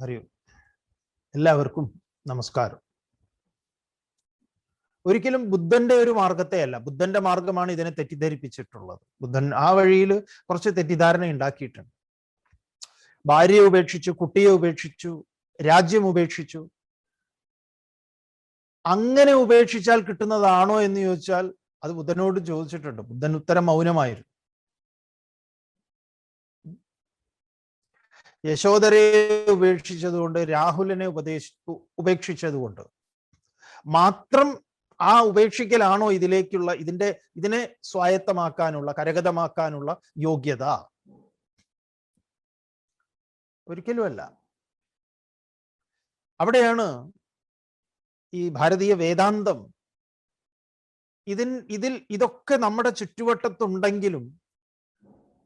അറിയൂ എല്ലാവർക്കും നമസ്കാരം. ഒരിക്കലും ബുദ്ധന്റെ ഒരു മാർഗത്തെ അല്ല. ബുദ്ധന്റെ മാർഗമാണ് ഇതിനെ തെറ്റിദ്ധരിപ്പിച്ചിട്ടുള്ളത്. ബുദ്ധൻ ആ വഴിയിൽ കുറച്ച് തെറ്റിദ്ധാരണ ഉണ്ടാക്കിയിട്ടുണ്ട്. ഭാര്യയെ ഉപേക്ഷിച്ചു കുട്ടിയെ ഉപേക്ഷിച്ചു രാജ്യം ഉപേക്ഷിച്ചു. അങ്ങനെ ഉപേക്ഷിച്ചാൽ കിട്ടുന്നതാണോ എന്ന് ചോദിച്ചാൽ അത് ബുദ്ധനോട് ചോദിച്ചിട്ടുണ്ട്. ബുദ്ധൻ ഉത്തരം മൗനമായിരുന്നു. യശോദരയെ ഉപേക്ഷിച്ചതുകൊണ്ട് രാഹുലിനെ ഉപദേശി ഉപേക്ഷിച്ചതുകൊണ്ട്. മാത്രം ആ ഉപേക്ഷിക്കലാണോ ഇതിലേക്കുള്ള ഇതിന്റെ ഇതിനെ സ്വായത്തമാക്കാനുള്ള കരഗതമാക്കാനുള്ള യോഗ്യത? ഒരിക്കലുമല്ല അവിടെയാണ് ഈ ഭാരതീയ വേദാന്തം. ഇതിൻ ഇതിൽ ഇതൊക്കെ നമ്മുടെ ചുറ്റുവട്ടത്തുണ്ടെങ്കിലും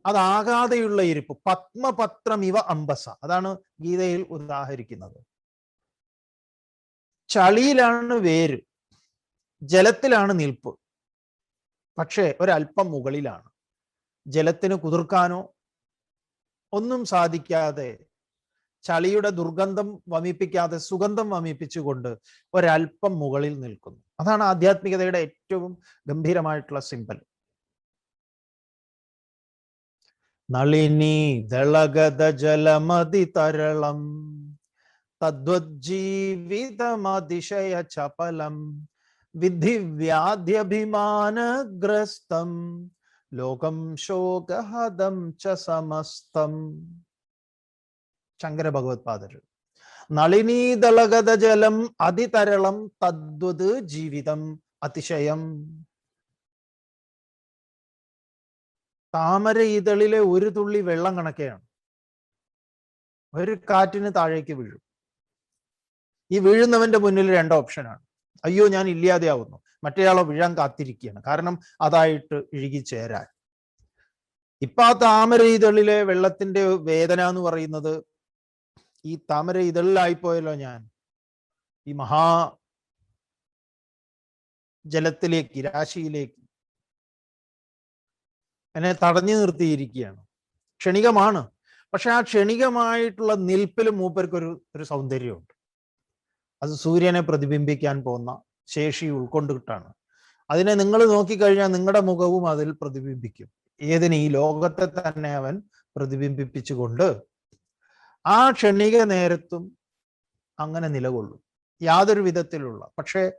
അതാകാതെയുള്ള ഇരിപ്പ്. പത്മപത്രം ഇവ അമ്പസ. അതാണ് ഗീതയിൽ ഉദാഹരിക്കുന്നത്. ചളിയിലാണ് വേര്. ജലത്തിലാണ് നിൽപ്പ്. പക്ഷേ ഒരല്പം മുകളിലാണ്. ജലത്തിന് കുതിർക്കാനോ ഒന്നും സാധിക്കാതെ ചളിയുടെ ദുർഗന്ധം വമിപ്പിക്കാതെ സുഗന്ധം വമിപ്പിച്ചുകൊണ്ട് ഒരല്പം മുകളിൽ നിൽക്കുന്നു. അതാണ് ആധ്യാത്മികതയുടെ ഏറ്റവും ഗംഭീരമായിട്ടുള്ള സിമ്പൽ നളിനി ദളഗത ജലമതി തരളം തദ്വജ്ജീവിതമതിശയ ചപലം വിധി വ്യാധ്യഭിമാനഗ്രസ്തം ലോകം ശോകഹദം ച സമസ്തം. ശങ്കര ഭഗവത്പാദർ നളിനീദളഗത ജലം അതിതരളം തദ്വത് ജീവിതം അതിശയം. താമര ഇതളിലെ ഒരു തുള്ളി വെള്ളം കണക്കെയാണ്. ഒരു കാറ്റിന് താഴേക്ക് വീഴും. ഈ വീഴുന്നവന്റെ മുന്നിൽ രണ്ട് ഓപ്ഷനാണ് അയ്യോ ഞാൻ ഇല്ലാതെയാവുന്നു. മറ്റേയാളോ വീഴാൻ കാത്തിരിക്കുകയാണ്. കാരണം അതായിട്ട് ഇഴുകിച്ചേരാൻ ഇപ്പൊ ആ താമര ഇതളിലെ വെള്ളത്തിന്റെ വേദന എന്ന് പറയുന്നത് ഈ താമര ഇതളിലായിപ്പോയല്ലോ ഞാൻ. ഈ മഹാ ജലത്തിലേക്ക് രാശിയിലേക്ക് എന്നെ തടഞ്ഞു നിർത്തിയിരിക്കുകയാണ്. ക്ഷണികമാണ്. പക്ഷെ ആ ക്ഷണികമായിട്ടുള്ള നിൽപ്പിൽ മൂപ്പർക്കൊരു ഒരു സൗന്ദര്യമുണ്ട്. അത് സൂര്യനെ പ്രതിബിംബിക്കാൻ പോകുന്ന ശേഷി ഉൾക്കൊണ്ടിട്ടാണ്. അതിനെ നിങ്ങൾ നോക്കിക്കഴിഞ്ഞാൽ നിങ്ങളുടെ മുഖവും അതിൽ പ്രതിബിംബിക്കും. ഏതിന്? ഈ ലോകത്തെ തന്നെ അവൻ പ്രതിബിംബിപ്പിച്ചുകൊണ്ട് ആ ക്ഷണിക നേരത്തും അങ്ങനെ നിലകൊള്ളും. യാതൊരു വിധത്തിലുള്ള പക്ഷേ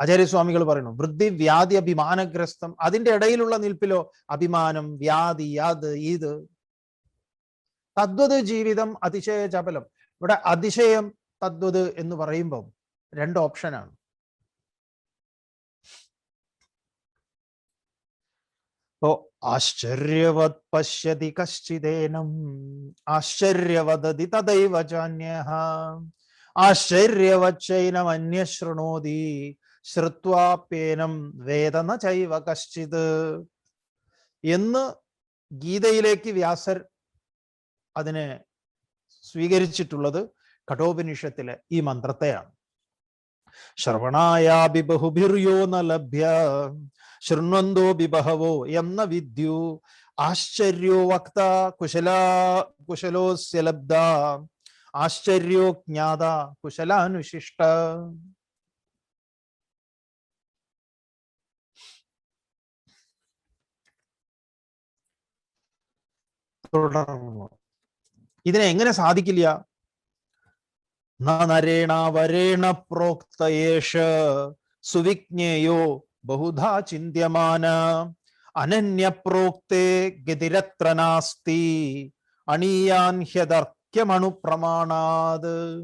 ആചാര്യസ്വാമികൾ പറയുന്നു വൃദ്ധി വ്യാധി അഭിമാനഗ്രസ്തം അതിന്റെ ഇടയിലുള്ള നിൽപ്പിലോ അഭിമാനം വ്യാധി യാത് ഇത്. തദ്വത് ജീവിതം അതിശയ ചപലം. ഇവിടെ അതിശയം തദ്വത് എന്ന് പറയുമ്പം രണ്ട് ഓപ്ഷനാണ്. ഇപ്പോ ആശ്ചര്യവത് പശ്യതി കശ്ചിദേനം ആശ്ചര്യവദതി തദൈവ ചാന്യ ആശ്ചര്യവച്ചൈനമന്യ ശൃണോതി ശ്രുത്വാപ്യേനം വേദന ചൈവ കശ്ചിത് എന്ന് ഗീതയിലേക്ക് വ്യാസർ അതിനെ സ്വീകരിച്ചിട്ടുള്ളത് കഠോപനിഷത്തിലെ ഈ മന്ത്രത്തെയാണ്. ശ്രവണായാബി ബഹുഭിർയോ ന ലഭ്യ ശൃണ്വന്തോ ബിബഹവോ എന്ന വിദ്യു ആശ്ചര്യോ വക്ത കുശല കുശലോസ്യ ലബ്ധ ആശ്ചര്യോ ജ്ഞാത കുശലാനുശിഷ്ട. തുടർന്നു. ഇതിനെ എങ്ങനെ സാധിക്കില്ല? നരേണ വരേണ പ്രോക്തയേഷ സുവിജ്ഞേയോ ബഹുധാ ചിന്യമാന അനന്യപ്രോക്തേ ഗതിരത്ര നാസ്തി. അണീയാൻ ഹ്യതർക്യമണു പ്രമാണാത്.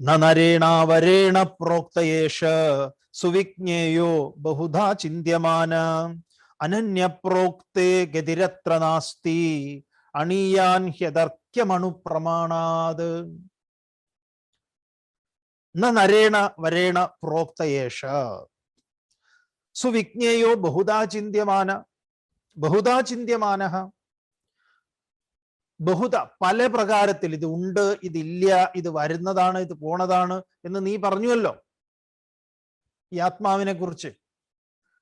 നരേണ വരേണ പ്രോക്തയേഷ സുവിജ്ഞേയോ ബഹുധാ ചിന്യമാന അനന്യപ്രോക്തേ ഗതിരത്ര നാസ്തി അണിയാൻ ഹ്യദർക്യമണു പ്രമാണാത് നരേണ വരേണ പ്രോക്തയേഷ സുവിജ്ഞേയോ ബഹുദാ ചിന്യമാന ബഹുദാ ചിന്യമാന ബഹുത പല പ്രകാരത്തിൽ ഇത് ഉണ്ട് ഇതില്ല ഇത് വരുന്നതാണ് ഇത് പോണതാണ് എന്ന് നീ പറഞ്ഞുവല്ലോ. ഈ ആത്മാവിനെ കുറിച്ച്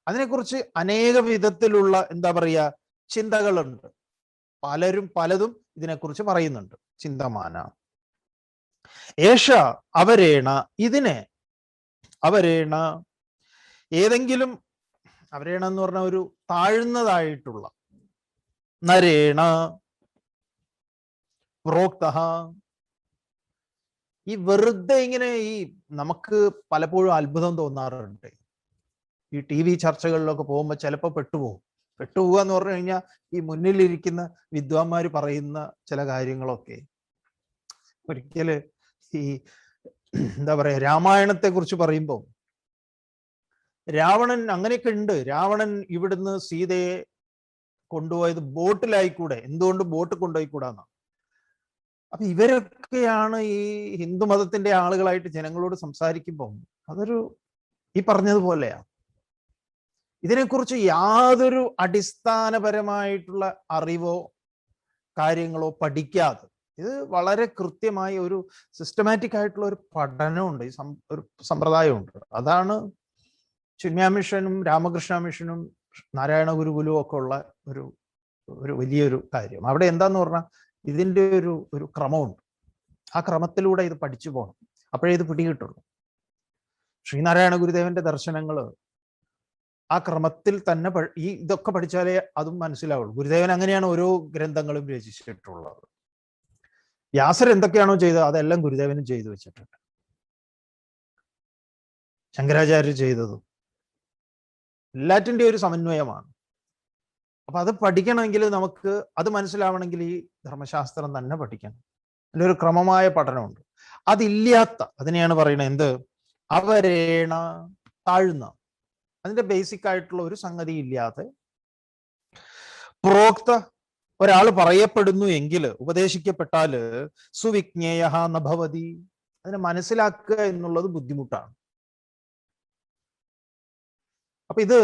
അതിനെക്കുറിച്ച് അനേക വിധത്തിലുള്ള എന്താ പറയുക ചിന്തകളുണ്ട്. പലരും പലതും ഇതിനെക്കുറിച്ച് പറയുന്നുണ്ട്. ചിന്തമാന. ഏഷ അവരേണ ഇതിനെ. അവരേണ ഏതെങ്കിലും അവരേണ എന്ന് പറഞ്ഞ ഒരു താഴ്ന്നതായിട്ടുള്ള നരേണ പ്രോക്ത ഈ വെറുതെ ഇങ്ങനെ ഈ നമുക്ക് പലപ്പോഴും അത്ഭുതം തോന്നാറുണ്ട്. ഈ ടി വി ചർച്ചകളിലൊക്കെ പോകുമ്പോൾ ചിലപ്പോൾ പെട്ടുപോകും പെട്ടുപോകുക എന്ന് പറഞ്ഞു കഴിഞ്ഞാൽ ഈ മുന്നിലിരിക്കുന്ന വിദ്വാൻമാർ പറയുന്ന ചില കാര്യങ്ങളൊക്കെ. ഒരിക്കൽ ഈ എന്താ പറയാ രാമായണത്തെ കുറിച്ച് പറയുമ്പോൾ രാവണൻ അങ്ങനെയൊക്കെ ഉണ്ട് രാവണൻ ഇവിടുന്ന് സീതയെ കൊണ്ടുപോയത് ബോട്ടിലായിക്കൂടെ? എന്തുകൊണ്ട് ബോട്ട് കൊണ്ടുപോയിക്കൂടാന്ന? അപ്പൊ ഇവരൊക്കെയാണ് ഈ ഹിന്ദു മതത്തിന്റെ ആളുകളായിട്ട് ജനങ്ങളോട് സംസാരിക്കുമ്പോൾ അതൊരു ഈ പറഞ്ഞതുപോലെയാ. ഇതിനെക്കുറിച്ച് യാതൊരു അടിസ്ഥാനപരമായിട്ടുള്ള അറിവോ കാര്യങ്ങളോ പഠിക്കാതെ ഇത് വളരെ കൃത്യമായി ഒരു സിസ്റ്റമാറ്റിക് ആയിട്ടുള്ള ഒരു പഠനമുണ്ട് ഈ ഒരു സമ്പ്രദായമുണ്ട്. അതാണ് ചിന്മയ മിഷനും രാമകൃഷ്ണ മിഷനും നാരായണ ഗുരുകുലും ഒക്കെ ഉള്ള ഒരു ഒരു വലിയൊരു കാര്യം. അവിടെ എന്താന്ന് പറഞ്ഞാൽ ഇതിന്റെ ഒരു ഒരു ക്രമമുണ്ട്. ആ ക്രമത്തിലൂടെ ഇത് പഠിച്ചു പോകണം അപ്പോഴേ ഇത് പിടികിട്ടുള്ളൂ. ശ്രീനാരായണ ഗുരുദേവന്റെ ദർശനങ്ങൾ ആ ക്രമത്തിൽ തന്നെ ഈ ഇതൊക്കെ പഠിച്ചാലേ അതും മനസ്സിലാവുള്ളൂ. ഗുരുദേവൻ അങ്ങനെയാണ് ഓരോ ഗ്രന്ഥങ്ങളും രചിച്ചിട്ടുള്ളത്. വ്യാസർ എന്തൊക്കെയാണോ ചെയ്തത് അതെല്ലാം ഗുരുദേവനും ചെയ്തു വെച്ചിട്ടുണ്ട്. ശങ്കരാചാര്യർ ചെയ്തതും എല്ലാറ്റിന്റെ ഒരു സമന്വയമാണ്. അപ്പൊ അത് പഠിക്കണമെങ്കിൽ നമുക്ക് അത് മനസ്സിലാവണമെങ്കിൽ ഈ ധർമ്മശാസ്ത്രം തന്നെ പഠിക്കണം. അതിന്റെ ഒരു ക്രമമായ പഠനമുണ്ട്. അതില്ലാത്ത അതിനെയാണ് പറയുന്നത് എന്ത്? അവരേണ താഴ്ന്ന. അതിന്റെ ബേസിക് ആയിട്ടുള്ള ഒരു സംഗതി ഇല്ലാതെ പ്രോക്ത ഒരാൾ പറയപ്പെടുന്നു എങ്കിൽ ഉപദേശിക്കപ്പെട്ടാൽ സുവിജ്ഞേയ നഭവതി അതിനെ മനസ്സിലാക്കുക എന്നുള്ളത് ബുദ്ധിമുട്ടാണ്. അപ്പൊ ഇത്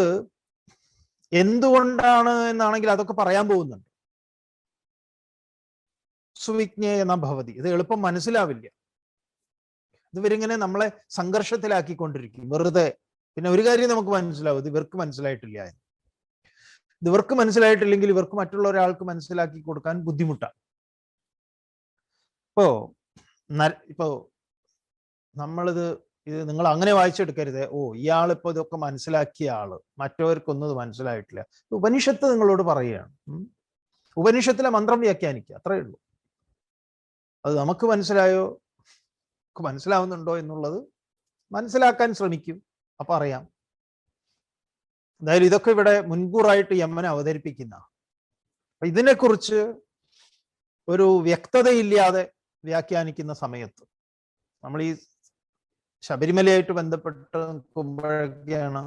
എന്തുകൊണ്ടാണ് എന്നാണെങ്കിൽ അതൊക്കെ പറയാൻ പോകുന്നുണ്ട്. സുവിജ്ഞേയ നഭവതി ഇത് എളുപ്പം മനസ്സിലാവില്ല. ഇത് ഇവരിങ്ങനെ നമ്മളെ സംഘർഷത്തിലാക്കിക്കൊണ്ടിരിക്കും. വെറുതെ പിന്നെ ഒരു കാര്യം നമുക്ക് മനസ്സിലാവും ഇവർക്ക് മനസ്സിലായിട്ടില്ല. എന്ന് ഇത് ഇവർക്ക് മനസ്സിലായിട്ടില്ലെങ്കിൽ ഇവർക്ക് മറ്റുള്ള ഒരാൾക്ക് മനസ്സിലാക്കി കൊടുക്കാൻ ബുദ്ധിമുട്ടാണ്. ഇപ്പോ ഇപ്പോ നമ്മളിത് ഇത് നിങ്ങൾ അങ്ങനെ വായിച്ചെടുക്കരുത്. ഓ ഇയാൾ ഇപ്പൊ ഇതൊക്കെ മനസ്സിലാക്കിയ ആൾ മറ്റവർക്കൊന്നും ഇത് മനസ്സിലായിട്ടില്ല. ഉപനിഷത്ത് നിങ്ങളോട് പറയുകയാണ്. ഉപനിഷത്തിലെ മന്ത്രം വ്യാഖ്യാനിക്കുക അത്രേ ഉള്ളൂ. അത് നമുക്ക് മനസ്സിലായോ? മനസ്സിലാവുന്നുണ്ടോ എന്നുള്ളത് മനസ്സിലാക്കാൻ ശ്രമിക്കും. അപ്പൊ അറിയാം. എന്തായാലും ഇതൊക്കെ ഇവിടെ മുൻകൂറായിട്ട് യമനെ അവതരിപ്പിക്കുന്ന. അപ്പൊ ഇതിനെക്കുറിച്ച് ഒരു വ്യക്തതയില്ലാതെ വ്യാഖ്യാനിക്കുന്ന സമയത്ത് നമ്മൾ ഈ ശബരിമലയായിട്ട് ബന്ധപ്പെട്ട് നിൽക്കുമ്പോഴൊക്കെയാണ്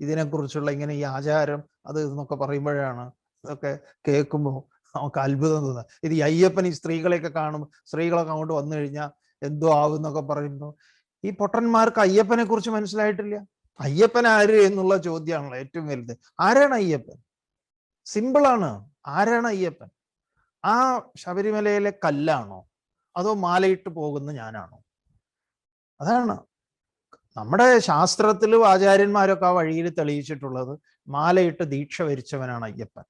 ഇതിനെക്കുറിച്ചുള്ള ഇങ്ങനെ ഈ ആചാരം അത് എന്നൊക്കെ പറയുമ്പോഴാണ് ഇതൊക്കെ കേൾക്കുമ്പോൾ നമുക്ക് അത്ഭുതം തോന്നുക ഇത് അയ്യപ്പൻ ഈ സ്ത്രീകളെയൊക്കെ കാണുമ്പോൾ സ്ത്രീകളൊക്കെ അങ്ങോട്ട് വന്നു കഴിഞ്ഞാൽ എന്തോ ആവും എന്നൊക്കെ പറയുമ്പോൾ ഈ പൊട്ടന്മാർക്ക് അയ്യപ്പനെ കുറിച്ച് മനസ്സിലായിട്ടില്ല? അയ്യപ്പൻ ആര് എന്നുള്ള ചോദ്യമാണല്ലോ ഏറ്റവും വലുത്. ആരാണ് അയ്യപ്പൻ? സിമ്പിളാണ് ആരാണ് അയ്യപ്പൻ? ആ ശബരിമലയിലെ കല്ലാണോ? അതോ മാലയിട്ട് പോകുന്ന ഞാനാണോ? അതാണ്. നമ്മുടെ ശാസ്ത്രത്തിലും ആചാര്യന്മാരൊക്കെ ആ വഴിയിൽ തെളിയിച്ചിട്ടുള്ളത് മാലയിട്ട് ദീക്ഷ വരിച്ചവനാണ് അയ്യപ്പൻ.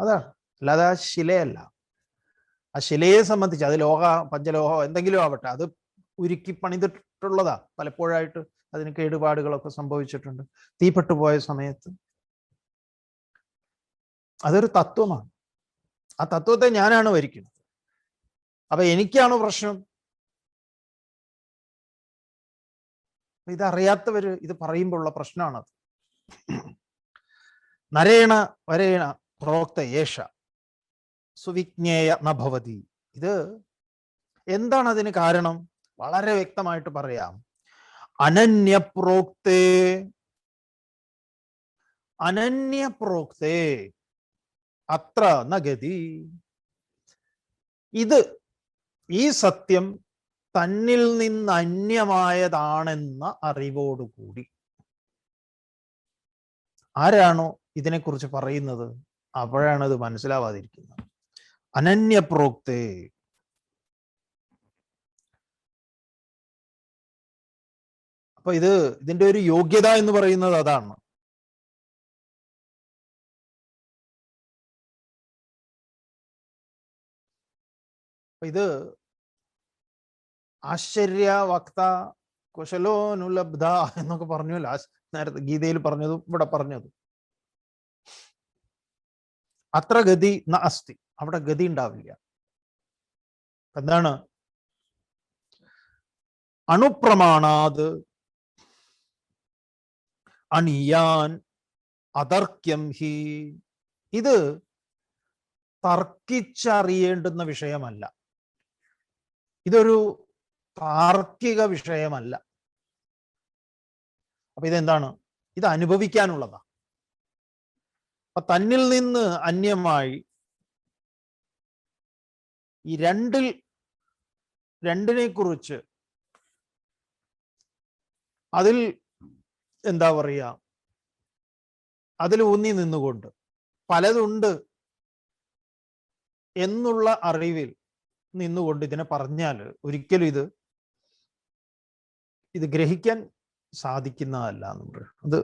അതാണ്. അല്ലാതെ ആ ശിലയല്ല. ആ ശിലയെ സംബന്ധിച്ച് അത് ലോഹ പഞ്ചലോഹോ എന്തെങ്കിലും ആവട്ടെ അത് ഉരുക്കി പണിതിട്ടുള്ളതാ. പലപ്പോഴായിട്ട് അതിന് കേടുപാടുകളൊക്കെ സംഭവിച്ചിട്ടുണ്ട്. തീപ്പെട്ടു പോയ സമയത്ത്. അതൊരു തത്വമാണ്. ആ തത്വത്തെ ഞാനാണ് വരിക്കുന്നത് അപ്പൊ എനിക്കാണ് പ്രശ്നം? ഇതറിയാത്തവര് ഇത് പറയുമ്പോഴുള്ള പ്രശ്നമാണത്. നരേണ വരേണ പ്രോക്ത യേഷ സുവിജ്ഞേയ നഭവതി ഇത് എന്താണ് അതിന് കാരണം? വളരെ വ്യക്തമായിട്ട് പറയാം. അനന്യപ്രോക്തേ. അനന്യപ്രോക്തേ. അത്ര നഗതി ഇത് ഈ സത്യം തന്നിൽ നിന്ന് അന്യമായതാണെന്ന അറിവോടുകൂടി. ആരാണോ ഇതിനെക്കുറിച്ച് പറയുന്നത്? അപ്പോഴാണ് ഇത് മനസ്സിലാവാതിരിക്കുന്നത്. അനന്യപ്രോക്തേ. അപ്പൊ ഇത് ഇതിന്റെ ഒരു യോഗ്യത എന്ന് പറയുന്നത് അതാണ്. ഇത് ആശ്ചര്യ വക്ത കുശലോനുലബ്ധ എന്നൊക്കെ പറഞ്ഞല്ലോ നേരത്തെ ഗീതയിൽ പറഞ്ഞതും ഇവിടെ പറഞ്ഞതും. അത്ര ഗതി ന അവിടെ ഗതി ഉണ്ടാവില്ല. എന്താണ്? അണുപ്രമാണാത് അണിയാൻ അതർക്യം ഹി. ഇത് തർക്കിച്ചറിയേണ്ടുന്ന വിഷയമല്ല. ഇതൊരു താർക്കിക വിഷയമല്ല. അപ്പൊ ഇതെന്താണ്? ഇത് അനുഭവിക്കാനുള്ളതാ. അപ്പൊ തന്നിൽ നിന്ന് അന്യമായി ഈ രണ്ടിൽ രണ്ടിനെ കുറിച്ച് അതിൽ എന്താ പറയുക? അതിൽ ഊന്നി നിന്നുകൊണ്ട്. പലതുണ്ട് എന്നുള്ള അറിവിൽ നിന്നുകൊണ്ട് ഇതിനെ പറഞ്ഞാൽ ഒരിക്കലും ഇത് ഇത് ഗ്രഹിക്കാൻ സാധിക്കുന്നതല്ല എന്ന് പറയും അത്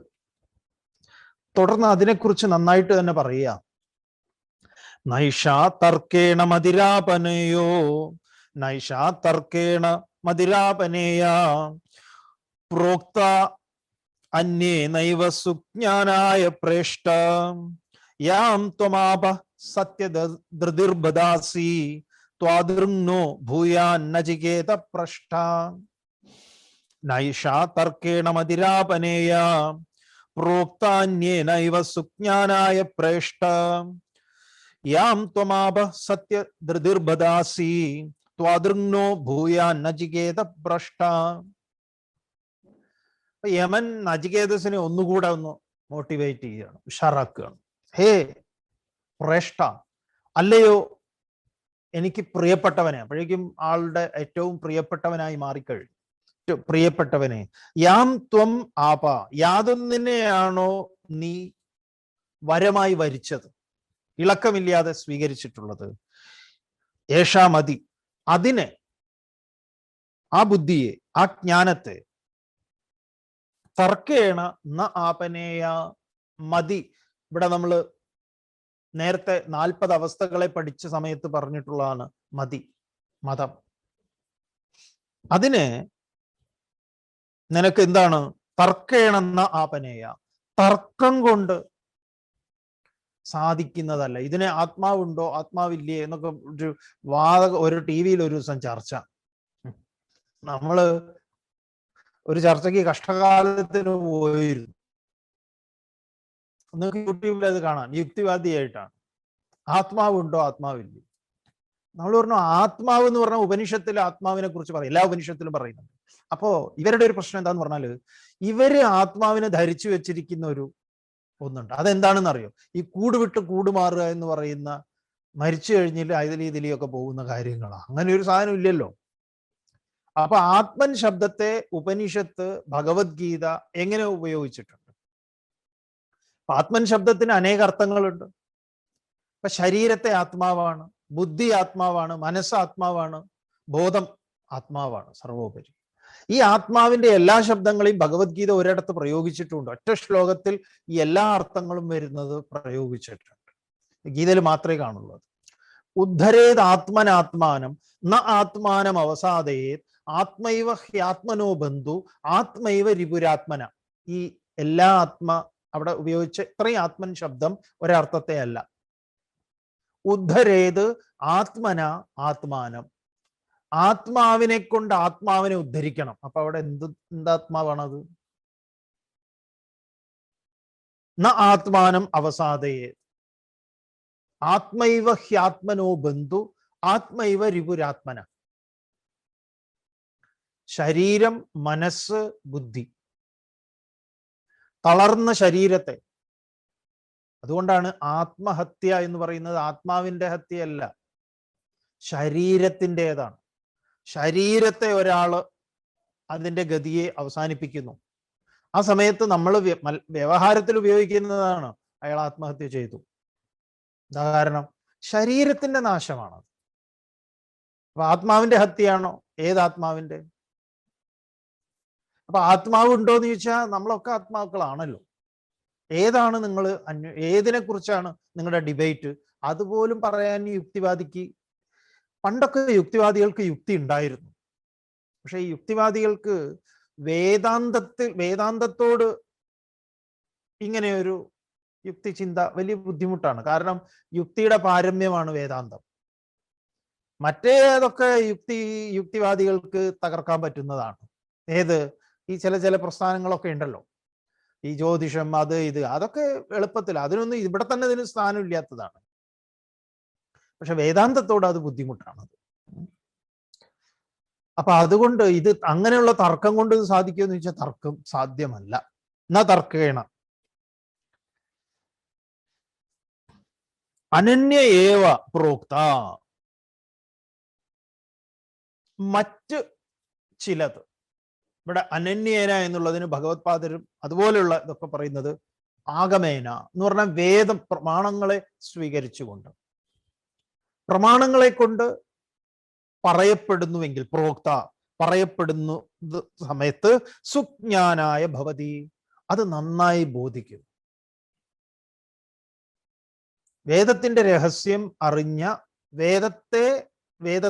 തുടർന്ന് അതിനെക്കുറിച്ച് നന്നായിട്ട് തന്നെ പറയുക. നൈഷാ തർക്കേണ മതിരാപനയോ നൈഷാ തർക്കേണ മതിരാപനേയ പ്രോക്ത അന്യേ നൈവ സുജ്ഞാനായ പ്രേഷ്ട യാം ത്വമാപ സത്യധൃതിർബദാസി ത്വാദൃങ്നോ ഭൂയാൻ നചികേത പ്രഷ്ട നൈഷാ തർക്കേണ മതിരാപനേയ. പ്രോക്താന്യേനൈവ സുജ്ഞാനായ പ്രേഷ്ട യാം ത്വമാപ സത്യധൃതിർബദാസി ത്വാദൃങ്നോ ഭൂയാൻ നചികേത പ്രഷ്ട യമൻ നചികേതസിനെ ഒന്നുകൂടെ ഒന്ന് മോട്ടിവേറ്റ് ചെയ്യുകയാണ് ഉഷാറാക്കുകയാണ്. ഹേ പ്രേഷ്ട അല്ലയോ എനിക്ക് പ്രിയപ്പെട്ടവനെ അപ്പോഴേക്കും ആളുടെ ഏറ്റവും പ്രിയപ്പെട്ടവനായി മാറിക്കഴിഞ്ഞു. പ്രിയപ്പെട്ടവനെ യാം ത്വം ആപ യാതൊന്നിനെയാണോ നീ വരമായി വരിച്ചത്? ഇളക്കമില്ലാതെ സ്വീകരിച്ചിട്ടുള്ളത്. ഏഷാ മതി അതിനെ ആ ബുദ്ധിയെ ആ ജ്ഞാനത്തെ തർക്കേണ ന ആപനേയ മതി. ഇവിടെ നമ്മൾ നേരത്തെ നാൽപ്പത് അവസ്ഥകളെ പഠിച്ച സമയത്ത് പറഞ്ഞിട്ടുള്ളതാണ് മതി മതം. അതിനെ നിനക്ക് എന്താണ്? തർക്കേണെന്ന ആപനേയ. തർക്കം കൊണ്ട് സാധിക്കുന്നതല്ല. ഇതിനെ ആത്മാവുണ്ടോ? ആത്മാവില്ലേ? എന്നൊക്കെ ഒരു വാദ ഒരു ടി വിയിൽ ഒരു ദിവസം ചർച്ച. നമ്മൾ ഒരു ചർച്ചയ്ക്ക് കഷ്ടകാലത്തിന് പോയിരുന്നു. നിങ്ങൾക്ക് യൂട്യൂബിൽ അത് കാണാം. യുക്തിവാദിയായിട്ടാണ്. ആത്മാവുണ്ടോ ആത്മാവില്ലേ. നമ്മൾ പറഞ്ഞു ആത്മാവ് എന്ന് പറഞ്ഞ ഉപനിഷത്തിൽ ആത്മാവിനെ കുറിച്ച് പറയും. എല്ലാ ഉപനിഷത്തിലും പറയുന്നുണ്ട്. അപ്പോ ഇവരുടെ ഒരു പ്രശ്നം എന്താന്ന് പറഞ്ഞാൽ ഇവർ ആത്മാവിനെ ധരിച്ചു വെച്ചിരിക്കുന്ന ഒരു ഒന്നുണ്ട്. അതെന്താണെന്ന് അറിയോ ഈ കൂട് വിട്ട് എന്ന് പറയുന്ന മരിച്ചു കഴിഞ്ഞില്ല അതിൽ ഇതിലെയൊക്കെ പോകുന്ന കാര്യങ്ങളാണ്. അങ്ങനെ ഒരു സാധനം ഇല്ലല്ലോ. അപ്പൊ ആത്മൻ ശബ്ദത്തെ ഉപനിഷത്ത് ഭഗവത്ഗീത എങ്ങനെ ഉപയോഗിച്ചിട്ടുണ്ട്? ആത്മൻ ശബ്ദത്തിന് അനേക അർത്ഥങ്ങളുണ്ട്. ഇപ്പൊ ശരീരത്തെ ആത്മാവാണ് ബുദ്ധി ആത്മാവാണ് മനസ്സ് ആത്മാവാണ് ബോധം ആത്മാവാണ് സർവോപരി. ഈ ആത്മാവിന്റെ എല്ലാ ശബ്ദങ്ങളെയും ഭഗവത്ഗീത ഒരിടത്ത് പ്രയോഗിച്ചിട്ടുണ്ട്. ഒറ്റ ശ്ലോകത്തിൽ ഈ എല്ലാ അർത്ഥങ്ങളും വരുന്നത് പ്രയോഗിച്ചിട്ടുണ്ട്. ഗീതയിൽ മാത്രമേ കാണുള്ളൂ ഉദ്ധരേത് ആത്മനാത്മാനം ന ആത്മാനം അവസാദയേത് ആത്മൈവ ഹ്യാത്മനോ ബന്ധു ആത്മൈവ രിപുരാത്മന. ഈ എല്ലാ ആത്മ അവിടെ ഉപയോഗിച്ച ഇത്രയും ആത്മൻ ശബ്ദം ഒരർത്ഥത്തെ അല്ല. ഉദ്ധരേത് ആത്മന ആത്മാനം. ആത്മാവിനെ കൊണ്ട് ആത്മാവിനെ ഉദ്ധരിക്കണം. അപ്പൊ അവിടെ എന്ത് എന്താത്മാവാണത് ന ആത്മാനം അവസാദയെ ആത്മൈവ ഹ്യാത്മനോ ബന്ധു ആത്മൈവ രിപുരാത്മന. ശരീരം മനസ്സ് ബുദ്ധി. തളർന്ന ശരീരത്തെ. അതുകൊണ്ടാണ് ആത്മഹത്യ എന്ന് പറയുന്നത് ആത്മാവിന്റെ ഹത്യയല്ല. ശരീരത്തിന്റെതാണ്. ശരീരത്തെ ഒരാൾ അതിന്റെ ഗതിയെ അവസാനിപ്പിക്കുന്നു. ആ സമയത്ത് നമ്മൾ വ്യവഹാരത്തിൽ ഉപയോഗിക്കുന്നതാണ് അയാൾ ആത്മഹത്യ ചെയ്തു. കാരണം? ശരീരത്തിന്റെ നാശമാണ് അപ്പൊ ആത്മാവിന്റെ ഹത്യയാണോ? ഏത് ആത്മാവിന്റെ അപ്പൊ ആത്മാവ് ഉണ്ടോ എന്ന് ചോദിച്ചാൽ നമ്മളൊക്കെ ആത്മാക്കളാണല്ലോ. ഏതാണ് നിങ്ങൾ അന്വ ഏതിനെ കുറിച്ചാണ് നിങ്ങളുടെ ഡിബേറ്റ്? അതുപോലും പറയാൻ യുക്തിവാദിക്ക് പണ്ടൊക്കെ യുക്തിവാദികൾക്ക് യുക്തി ഉണ്ടായിരുന്നു. പക്ഷെ ഈ യുക്തിവാദികൾക്ക് വേദാന്തത്തിൽ വേദാന്തത്തോട് ഇങ്ങനെ ഒരു യുക്തി ചിന്ത വലിയ ബുദ്ധിമുട്ടാണ്. കാരണം യുക്തിയുടെ പാരമ്യമാണ് വേദാന്തം. മറ്റേതൊക്കെ യുക്തി യുക്തിവാദികൾക്ക് തകർക്കാൻ പറ്റുന്നതാണ്. ഏത്? ഈ ചില ചില പ്രസ്ഥാനങ്ങളൊക്കെ ഉണ്ടല്ലോ. ഈ ജ്യോതിഷം അത് ഇത് അതൊക്കെ എളുപ്പത്തിൽ അതിനൊന്നും ഇവിടെ തന്നെ ഇതിന് സ്ഥാനം ഇല്ലാത്തതാണ്. പക്ഷെ വേദാന്തത്തോട് അത് ബുദ്ധിമുട്ടാണത് അപ്പൊ അതുകൊണ്ട് ഇത് അങ്ങനെയുള്ള തർക്കം കൊണ്ട് ഇത് സാധിക്കുമെന്ന് ചോദിച്ചാൽ തർക്കം സാധ്യമല്ല. എന്നാ തർക്കേണ അനന്യ ഏവ പ്രോക്ത. മറ്റ് ചിലത്. ഇവിടെ അനന്യേന എന്നുള്ളതിന് ഭഗവത്പാദരും അതുപോലെയുള്ള ഇതൊക്കെ പറയുന്നത് ആഗമേന എന്ന് പറഞ്ഞാൽ വേദം പ്രമാണങ്ങളെ സ്വീകരിച്ചുകൊണ്ട്. പ്രമാണങ്ങളെ കൊണ്ട് പറയപ്പെടുന്നുവെങ്കിൽ പ്രോക്ത പറയപ്പെടുന്ന സമയത്ത് സുജ്ഞാനായ ഭവതി അത് നന്നായി ബോധിക്കും. വേദത്തിന്റെ രഹസ്യം അറിഞ്ഞ വേദത്തെ വേദ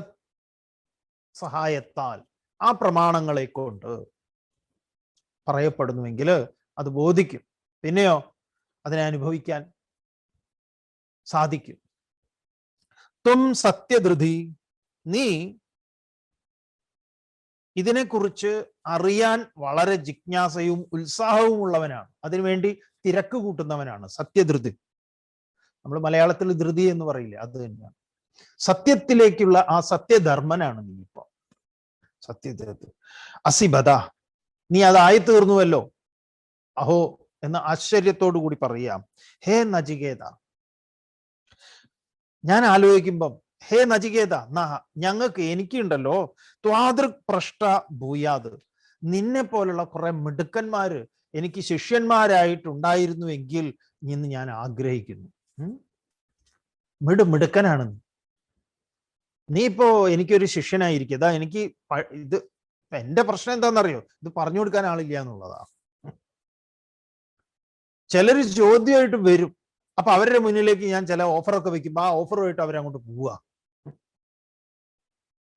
സഹായത്താൽ ആ പ്രമാണങ്ങളെ കൊണ്ട് പറയപ്പെടുന്നുവെങ്കിൽ അത് ബോധിക്കും. പിന്നെയോ അതിനെ അനുഭവിക്കാൻ സാധിക്കും. തും സത്യധൃതി നീ ഇതിനെക്കുറിച്ച് അറിയാൻ വളരെ ജിജ്ഞാസയും ഉത്സാഹവും ഉള്ളവനാണ് അതിനുവേണ്ടി തിരക്ക് കൂട്ടുന്നവനാണ് സത്യധൃതി. നമ്മൾ മലയാളത്തിൽ ധൃതി എന്ന് പറയില്ല അത് തന്നെയാണ്. സത്യത്തിലേക്കുള്ള ആ സത്യധർമ്മനാണ് നീ ഇപ്പൊ സത്യധൃതി അസിബത നീ അതായി തീർന്നുവല്ലോ അഹോ എന്ന് ആശ്ചര്യത്തോടു കൂടി പറയാം. ഹേ നചികേത ഞാൻ ആലോചിക്കുമ്പം ഹേ നചികേത ഞങ്ങൾക്ക് എനിക്കുണ്ടല്ലോ. ത്വാതൃക് പ്രഷ്ട ഭൂയാത് നിന്നെ പോലുള്ള കുറെ മിടുക്കന്മാര് എനിക്ക് ശിഷ്യന്മാരായിട്ടുണ്ടായിരുന്നുവെങ്കിൽ ഇന്ന് ഞാൻ ആഗ്രഹിക്കുന്നു? മിടു മിടുക്കനാണ് നീ ഇപ്പോ എനിക്കൊരു ശിഷ്യനായിരിക്കും. ഇതാ എനിക്ക് ഇത് എന്റെ പ്രശ്നം എന്താണെന്നറിയോ ഇത് പറഞ്ഞു കൊടുക്കാൻ ആളില്ല എന്നുള്ളതാ. ചിലര് ചോദ്യമായിട്ട് വരും. അപ്പൊ അവരുടെ മുന്നിലേക്ക് ഞാൻ ചില ഓഫറൊക്കെ വെക്കുമ്പോ ആ ഓഫറുമായിട്ട് അവരങ്ങോട്ട് പോവുക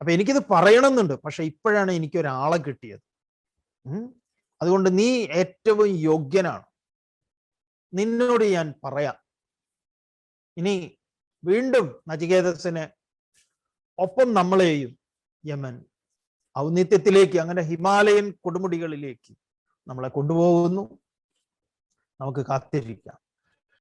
അപ്പൊ എനിക്കിത് പറയണമെന്നുണ്ട്. പക്ഷെ ഇപ്പോഴാണ് എനിക്ക് ഒരാളെ കിട്ടിയത് അതുകൊണ്ട് നീ ഏറ്റവും യോഗ്യനാണ്. നിന്നോട് ഞാൻ പറയാം. ഇനി വീണ്ടും നചികേതസിനെ ഒപ്പം നമ്മളെയും യമൻ ഔന്നിത്യത്തിലേക്ക് അങ്ങനെ ഹിമാലയൻ കൊടുമുടികളിലേക്ക് നമ്മളെ കൊണ്ടുപോകുന്നു. നമുക്ക് കാത്തിരിക്കാം.